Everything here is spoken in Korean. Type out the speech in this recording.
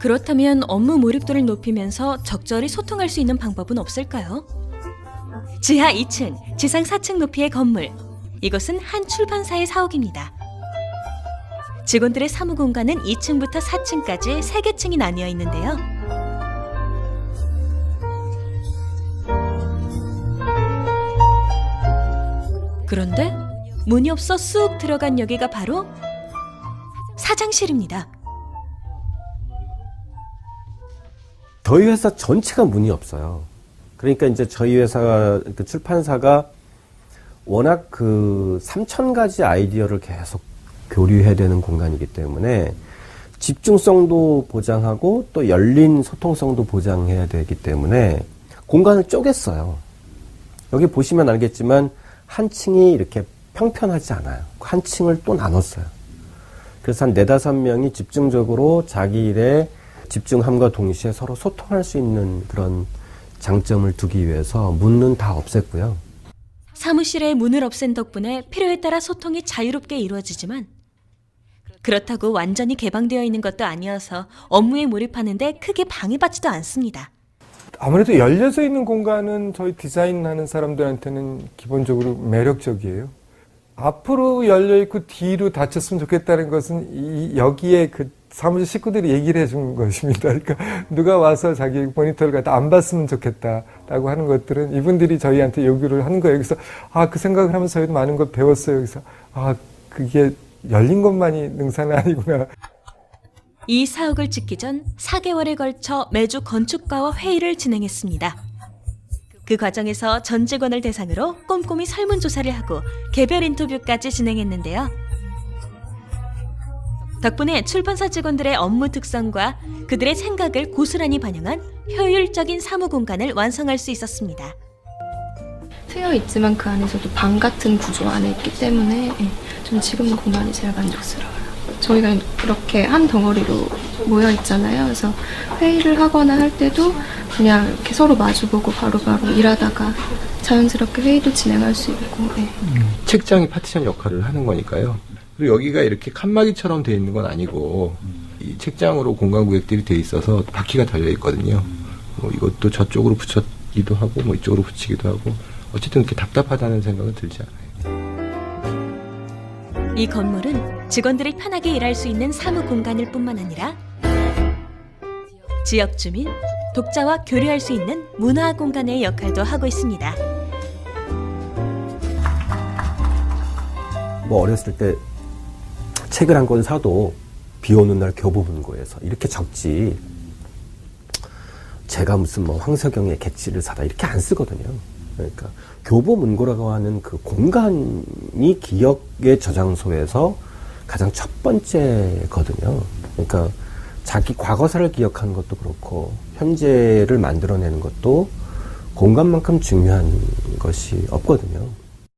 그렇다면 업무 몰입도를 높이면서 적절히 소통할 수 있는 방법은 없을까요? 지하 2층, 지상 4층 높이의 건물. 이곳은 한 출판사의 사옥입니다. 직원들의 사무 공간은 2층부터 4층까지 3개 층이 나뉘어 있는데요. 그런데 문이 없어 쑥 들어간 여기가 바로 사장실입니다. 저희 회사 전체가 문이 없어요. 그러니까 이제 저희 회사가 그 출판사가 워낙 그 3천 가지 아이디어를 계속 교류해야 되는 공간이기 때문에 집중성도 보장하고 또 열린 소통성도 보장해야 되기 때문에 공간을 쪼갰어요. 여기 보시면 알겠지만 한 층이 이렇게 평편하지 않아요. 한 층을 또 나눴어요. 그래서 한 네다섯 명이 집중적으로 자기 일에 집중함과 동시에 서로 소통할 수 있는 그런 장점을 두기 위해서 문은 다 없앴고요. 사무실에 문을 없앤 덕분에 필요에 따라 소통이 자유롭게 이루어지지만 그렇다고 완전히 개방되어 있는 것도 아니어서 업무에 몰입하는데 크게 방해받지도 않습니다. 아무래도 열려져 있는 공간은 저희 디자인하는 사람들한테는 기본적으로 매력적이에요. 앞으로 열려 있고 뒤로 닫혔으면 좋겠다는 것은 이 여기에 그 사무실 식구들이 얘기를 해준 것입니다. 그러니까 누가 와서 자기 모니터를 갖다 안 봤으면 좋겠다라고 하는 것들은 이분들이 저희한테 요구를 하는 거예요. 그래서 아 그 생각을 하면서 저희도 많은 걸 배웠어요. 그래서 아 그게 열린 것만이 능사는 아니구나. 이 사옥을 짓기 전 4개월에 걸쳐 매주 건축가와 회의를 진행했습니다. 그 과정에서 전 직원을 대상으로 꼼꼼히 설문조사를 하고 개별 인터뷰까지 진행했는데요. 덕분에 출판사 직원들의 업무 특성과 그들의 생각을 고스란히 반영한 효율적인 사무 공간을 완성할 수 있었습니다. 트여 있지만 그 안에서도 방 같은 구조 안에 있기 때문에 예, 좀 지금 공간이 제일 만족스러워요. 저희가 이렇게 한 덩어리로 모여 있잖아요. 그래서 회의를 하거나 할 때도 그냥 이렇게 서로 마주보고 바로바로 일하다가 자연스럽게 회의도 진행할 수 있고 예. 책장이 파티션 역할을 하는 거니까요. 그리고 여기가 이렇게 칸막이처럼 돼 있는 건 아니고 이 책장으로 공간 구획들이 돼 있어서 바퀴가 달려 있거든요. 뭐 이것도 저쪽으로 붙였기도 하고 뭐 이쪽으로 붙이기도 하고 어쨌든 이렇게 답답하다는 생각은 들지 않아요. 이 건물은 직원들이 편하게 일할 수 있는 사무 공간일 뿐만 아니라 지역 주민, 독자와 교류할 수 있는 문화 공간의 역할도 하고 있습니다. 뭐 어렸을 때 책을 한 권 사도 비 오는 날 교보문 고에서 이렇게 적지. 제가 무슨 뭐 황석영의 개치를 사다 이렇게 안 쓰거든요. 그러니까 교보문고라고 하는 그 공간이 기억의 저장소에서 가장 첫 번째거든요. 그러니까 자기 과거사를 기억하는 것도 그렇고 현재를 만들어내는 것도 공간만큼 중요한 것이 없거든요.